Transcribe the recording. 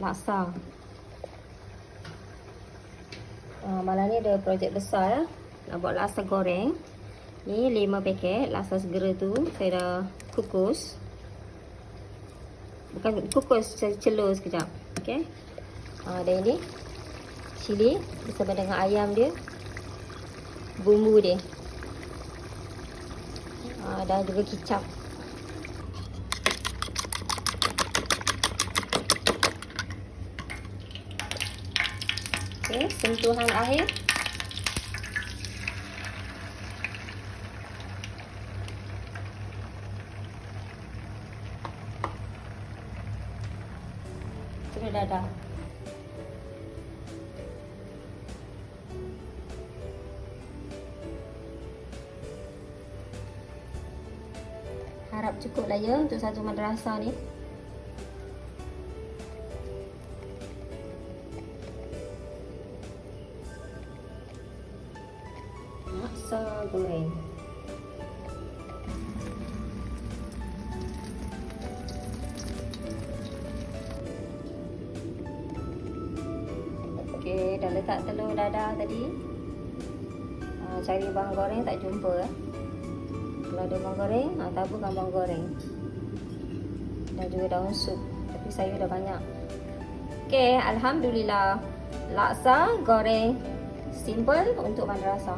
laksa. Uh, malam ni ada projek besar ya. Nak buat laksa goreng. Ni 5 paket laksa segera tu. Saya dah kukus. Bukan kukus, saya celur sekejap. Okay. Uh, dan ini cili bersama dengan ayam dia. Bumbu dia. Uh, dan juga kicap. Okey, sentuhan akhir. Sudah dah dah. Harap cukup lah ya untuk satu madrasah ni. Laksa goreng. Okey, dah letak telur dadah tadi. Ha, cari bang goreng tak jumpa. Eh. Kalau ada bang goreng, ha, taburkan bang goreng. Dan juga daun sup. Tapi saya dah banyak. Okey, Alhamdulillah. Laksa goreng simple untuk madrasah.